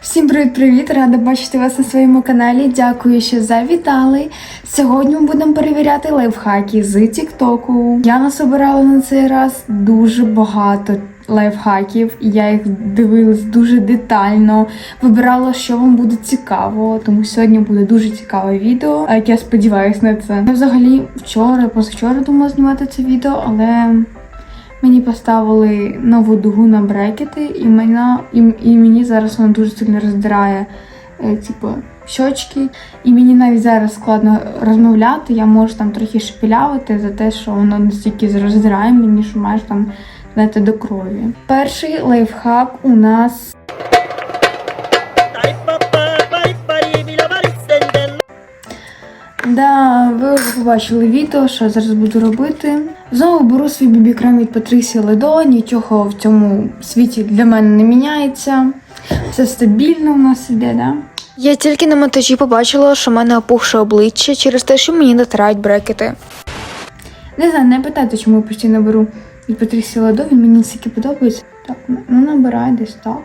Всім привіт-привіт! Рада бачити вас на своєму каналі. Дякую, що завітали. Сьогодні ми будемо перевіряти лайфхаки з Тіктоку. Я насобирала на цей раз дуже багато лайфхаків. Я їх дивилась дуже детально. Вибирала, що вам буде цікаво. Тому сьогодні буде дуже цікаве відео. Як я сподіваюся на це. Я взагалі вчора, позавчора думала знімати це відео, але. Мені поставили нову дугу на брекети, і, мене, і, і мені зараз вона дуже сильно роздирає е, типу, щочки. І мені навіть зараз складно розмовляти. Я можу там трохи шепілявити за те, що воно настільки роздирає мені, що майже там знаєте, до крові. Перший лайфхак у нас Да, ви вже побачили відео, що я зараз буду робити. Знову беру свій бібі-крем від Патрісі Ледо, нічого в цьому світі для мене не міняється. Все стабільно у нас іде, да? Я тільки на монтажі побачила, що в мене опухше обличчя через те, що мені натирають брекети. Не знаю, не питайте, чому я постійно беру від Патрісі Ледо, він мені настільки подобається. Так, ну набирай десь так.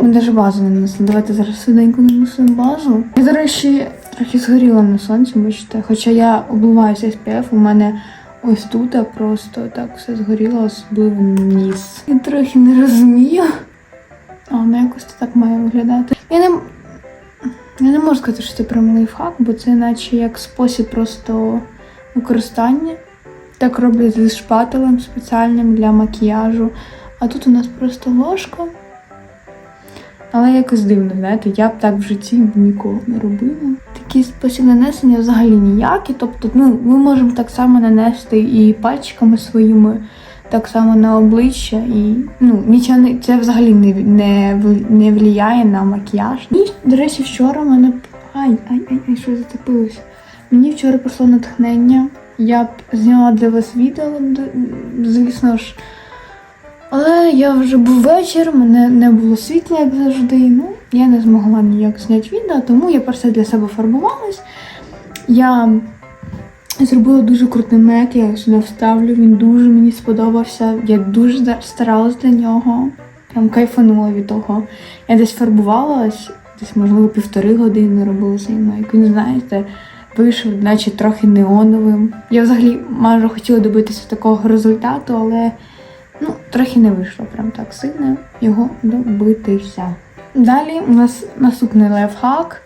Ми навіть базу не нанесли. Давайте зараз швиденько нанесемо базу. Я, до речі, трохи згоріла на сонці, бачите. Хоча я обливаюся SPF, у мене ось тут а просто так все згоріло, особливо ніс. Я трохи не розумію. А воно якось так має виглядати. Я не, я не можу сказати, що це прям лайфхак, бо це наче як спосіб просто використання. Так роблять зі шпателем спеціальним для макіяжу. А тут у нас просто ложка. Але якось дивно, знаєте, я б так в житті ніколи не робила. Такий спосіб нанесення взагалі ніякий. Тобто, ну, ми можемо так само нанести і пальчиками своїми, так само на обличчя, і ну, нічого не це взагалі не, не, не впливає на макіяж. І, до речі, вчора мене. Ай, ай, ай, ай, що зацепилось. Мені вчора прийшло натхнення. Я б зняла для вас відео, звісно ж. Але я вже був вечір, мене не було світла, як завжди. Ну, я не змогла ніяк зняти відео, тому я просто для себе фарбувалась. Я зробила дуже крутий мек, я його сюди вставлю. Він дуже мені сподобався. Я дуже старалась для нього. Прям кайфанула від того. Я десь фарбувалась, десь, можливо, півтори години робила цей мек. Він, знаєте, вийшов, наче трохи неоновим. Я взагалі майже хотіла добитися такого результату, але ну, трохи не вийшло прям так сильно його добитися. Далі у нас наступний лайфхак.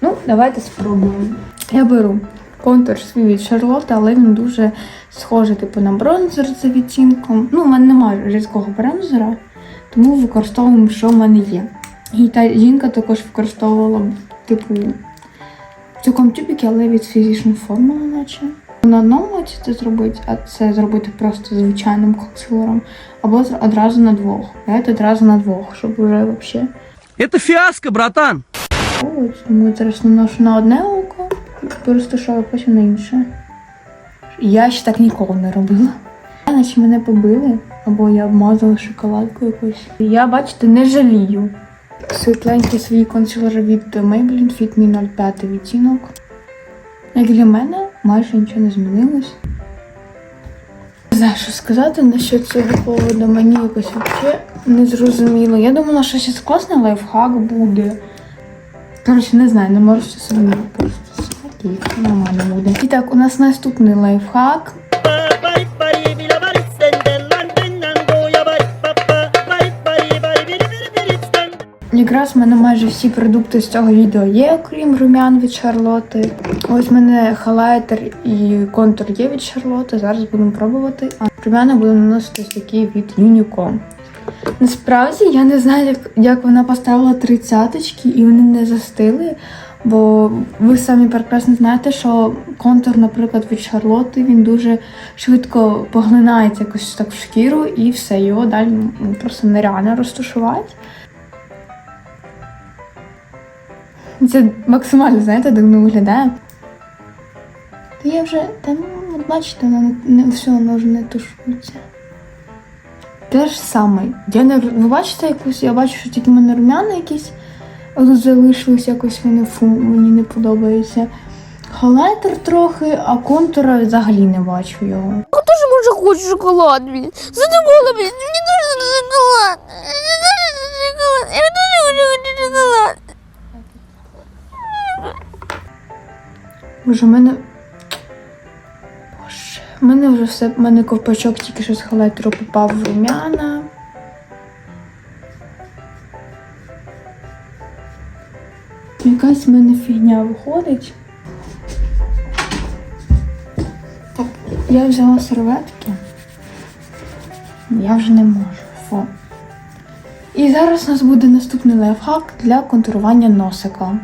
Ну, давайте спробуємо. Я беру контур свій від Шарлотти, але він дуже схожий типу на бронзер за відтінком. Ну, у мене немає різкого бронзера, тому використовуємо, що в мене є. І та жінка також використовувала, типу, в цілком тюбіки, але від фізичної формули, наче. На одному оці це зробити, а це зробити просто звичайним консилером, або одразу на двох. Давайте одразу на двох, щоб вже взагалі. Это фиаско, братан. Ось, тому я зараз наношу на одне око, перестушаю потім на інше. Я ще так ніколи не робила. Наче мене побили, або я обмазала шоколадку якусь. Я, бачите, не жалію. Світленький свій консилер від Maybelline Fit Me 05 відтінок. Як для мене, майже нічого не змінилось. Не знаю, що сказати насчет цього поводу, мені якось взагалі не зрозуміло. Я думала, що щось класний лайфхак буде. Коротше, не знаю, не можу собі просто нормально буде. І так, у нас наступний лайфхак. Якраз в мене майже всі продукти з цього відео є, окрім румян від Шарлоти. Ось в мене хайлайтер і контур є від Шарлоти. Зараз будемо пробувати. А румяна буду наносити такі від Unicorn. Насправді я не знаю, як, як вона поставила тридцяточки і вони не застили. Бо ви самі прекрасно знаєте, що контур, наприклад, від Шарлоти, він дуже швидко поглинається якось так в шкіру, і все, його далі ну, просто нереально розташувати. Це максимально, знаєте, дивно виглядає. Та я вже, та ну, от бачите, воно не, не все, воно вже не тушується. Те ж саме. Я не, ви бачите якусь, я бачу, що тільки в мене румяна якісь тут залишились якось вони фу, мені не подобається. Хайлайтер трохи, а контура взагалі не бачу його. Я тоже може хочу шоколад, блін. Задумала, блін. Мені дуже шоколад. Я дуже хочу шоколад. Боже, в мене. Боже, в мене вже все. В мене ковпачок тільки що з хайлайтеру попав в рум'яна. Якась в мене фігня виходить. Так, я взяла серветки. Я вже не можу. Фу. І зараз у нас буде наступний лайфхак для контурування носика.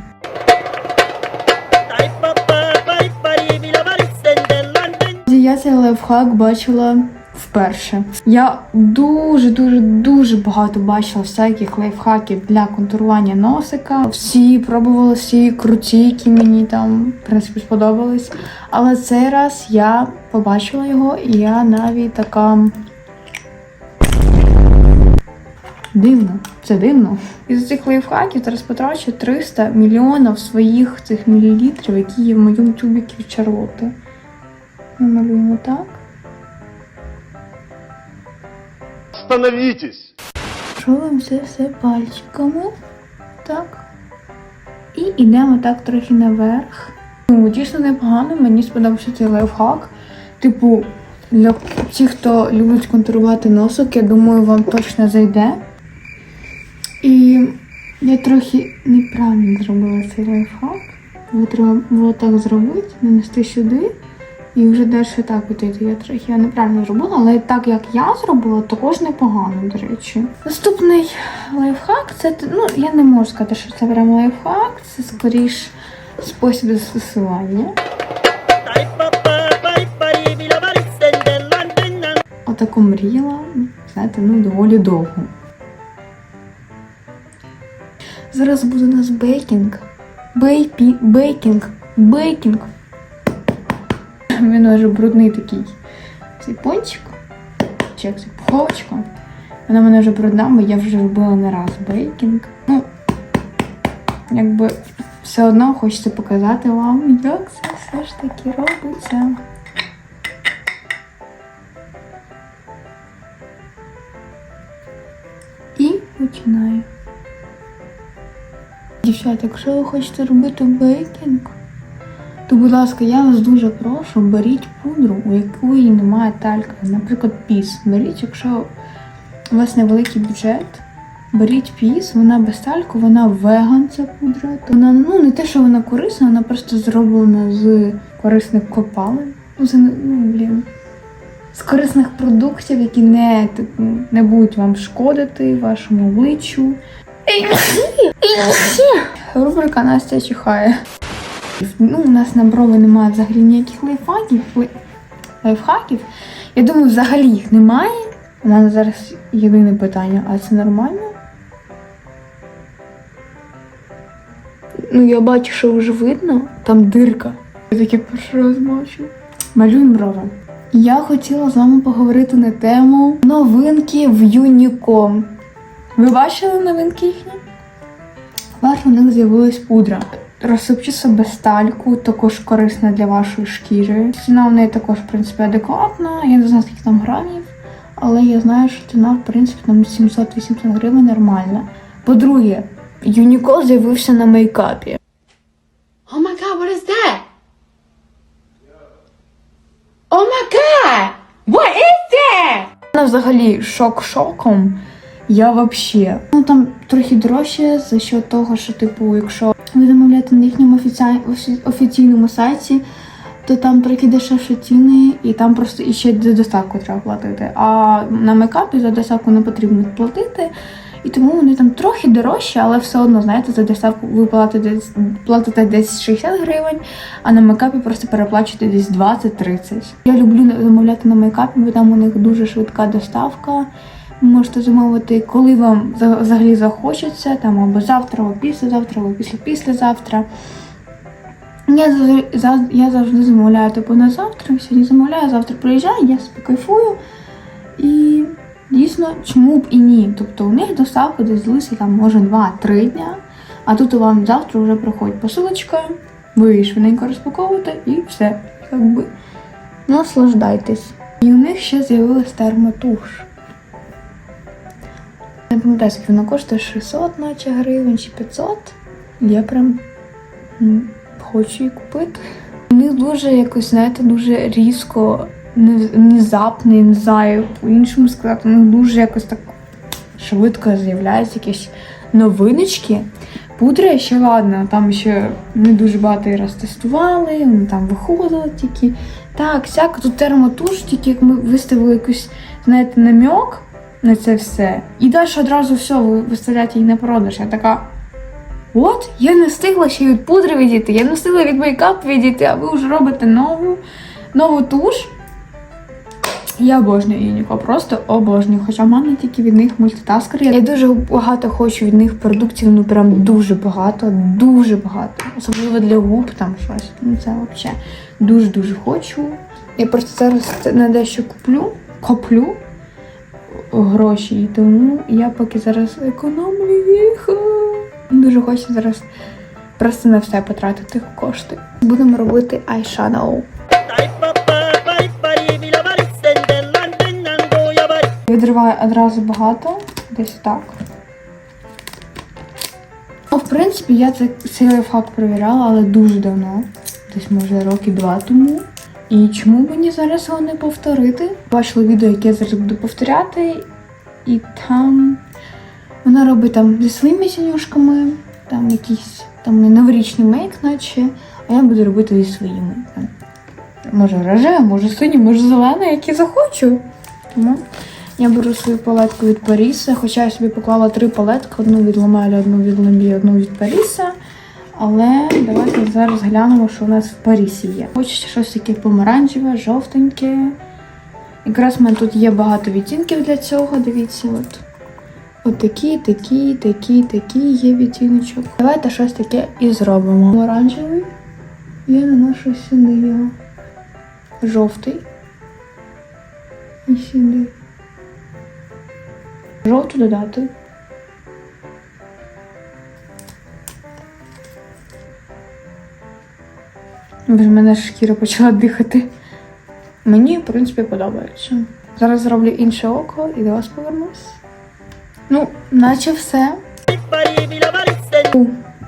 Я цей лайфхак бачила вперше. Я дуже дуже багато бачила всяких лайфхаків для контурування носика. Всі пробувала всі круті, які мені там в принципі сподобались. Але цей раз я побачила його, і я навіть така. Дивно, це дивно. Із цих лайфхаків зараз потрачу 300 мільйонів своїх цих мілілітрів, які є в моєму тюбікі від Чарлоти. Ми малюємо так. Остановитесь! Робимо це все пальчиками. Так. І йдемо так трохи наверх. Ну, дійсно непогано, мені сподобався цей лайфхак. Типу, для тих, хто любить контурувати носок, я думаю, вам точно зайде. І я трохи неправильно зробила цей лайфхак. Треба було так зробити, нанести сюди. І вже далі так відійти. Я трохи його неправильно зробила, але так як я зробила, також непогано, до речі. Наступний лайфхак це ну я не можу сказати, що це прям лайфхак, це скоріш спосіб застосування. Отако мріяла, знаєте, ну доволі довго. Зараз буде у нас бейкінг. Бейпі, бейкінг, бейкінг. Він вже брудний такий. Цей пончик. Чи як це пуховочка. Вона в мене вже брудна, бо я вже робила не раз бейкінг. Ну, якби все одно хочеться показати вам, як це все ж таки робиться. І починаю. Дівчата, якщо ви хочете робити бейкінг, то, будь ласка, я вас дуже прошу, беріть пудру, у якої немає талька. Наприклад, піс. Беріть, якщо у вас невеликий бюджет, беріть піс, вона без тальку, вона веган, ця пудра. То вона ну не те, що вона корисна, вона просто зроблена з корисних копалин. Ну, це ну, блін. З корисних продуктів, які не, типу, не будуть вам шкодити вашому обличчю. Рубрика Настя чихає. Ну, у нас на брови немає взагалі ніяких лайфхаків. лайфхаків. Я думаю, взагалі їх немає. У мене зараз єдине питання, а це нормально? Ну, я бачу, що вже видно, там дирка. Я таке перший раз бачу. Малюємо брови. Я хотіла з вами поговорити на тему новинки в Юніком. Ви бачили новинки їхні? Перша у них з'явилась пудра. Розсипчаста без тальку, також корисна для вашої шкіри. Ціна в неї також, в принципі, адекватна. Я не знаю, скільки там грамів, але я знаю, що ціна, в принципі, там 700-800 гривень нормальна. По-друге, Юніко з'явився на мейкапі. Oh my god, what is that? Oh my god! What is that? Вона взагалі шок шоком. Я вообще. Ну там трохи дорожче за що того, що типу, якщо ви замовляєте на їхньому офіці... офі- офіційному сайті, то там трохи дешевші ціни, і там просто іще за доставку треба платити. А на мейкапі за доставку не потрібно платити. І тому вони там трохи дорожчі, але все одно, знаєте, за доставку ви платите платите десь 60 гривень, а на мейкапі просто переплачуєте десь 20-30. Я люблю замовляти на мейкапі, бо там у них дуже швидка доставка. Можете замовити, коли вам взагалі захочеться, там або завтра, або післязавтра, або після післязавтра. Я завжди, я завжди замовляю типу на завтра. Сьогодні замовляю, завтра приїжджаю, я собі кайфую. І дійсно, чому б і ні? Тобто у них доставка десь злися там може 2-3 дня, а тут вам завтра вже приходить посилочка, Ви її швиденько розпаковуєте і все. Якби наслаждайтесь. І у них ще з'явилась термотуш. Пам'ятаю, скільки вона коштує 600 наче гривень чи 500. Я прям хочу її купити. У них дуже якось, знаєте, дуже різко, не- внезапно, не знаю, по-іншому сказати, у дуже якось так швидко з'являються якісь новиночки. Пудри ще ладно, там ще не дуже багато її раз тестували, вони там виходили тільки. Так, сяк, тут термотуш, тільки як ми виставили якийсь, знаєте, намек на це все. І далі одразу все ви виставляєте її на продаж. Я така. От, я не встигла ще від пудри відійти, я не встигла від мейкап відійти, а ви вже робите нову, нову туш. Я обожнюю Юніко, просто обожнюю. Хоча в мене тільки від них мультитаскер. Я дуже багато хочу від них продуктів, ну прям дуже багато, дуже багато. Особливо для губ там щось. Ну це взагалі дуже-дуже хочу. Я просто зараз на дещо куплю, коплю гроші, і тому я поки зараз економлю їх. Дуже хочу зараз просто на все потратити кошти. Будемо робити айшадоу. Відриваю одразу багато, десь так. Ну, в принципі, я це, цей лайфхак перевіряла, але дуже давно, десь може роки два тому. І чому мені зараз його не повторити? Бачила відео, яке я зараз буду повторяти, і там вона робить там зі своїми сінюшками, там якийсь там новорічний мейк, наче, а я буду робити зі своїми. Там, може роже, може синій, може зелений, який захочу. Тому я беру свою палетку від Паріса, хоча я собі поклала три палетки: одну від Ламелі, одну від Ламбі, одну від Паріса. Але давайте зараз глянемо, що у нас в Парісі є. Хочеться щось таке помаранчеве, жовтеньке. Якраз в мене тут є багато відтінків для цього. Дивіться, от. От такі, такі, такі, такі є відтіночок. Давайте щось таке і зробимо. Оранжевий. Я наношу сюди його. Жовтий. І сюди. Жовту додати. Без мене шкіра почала дихати. Мені, в принципі, подобається. Зараз зроблю інше око і до вас повернусь. Ну, наче все.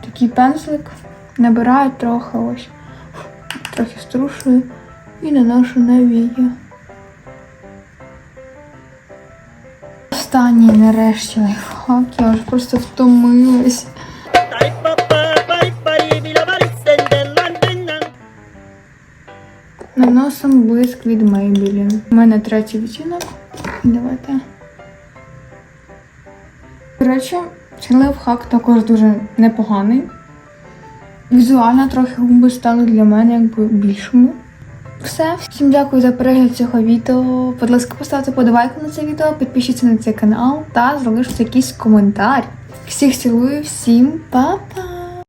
Такий пензлик. Набираю трохи ось. Трохи струшую і наношу на вії. Останній нарешті лайфхак. Я вже просто втомилась. Наносимо блиск від Maybelline. У мене третій відтінок. Давайте. До речі, цей лайфхак також дуже непоганий. Візуально трохи губи стали для мене якби більшими. Все, всім дякую за перегляд цього відео. Будь ласка, поставте подобайку на це відео, підпишіться на цей канал та залиште якийсь коментар. Всіх цілую, всім па-па!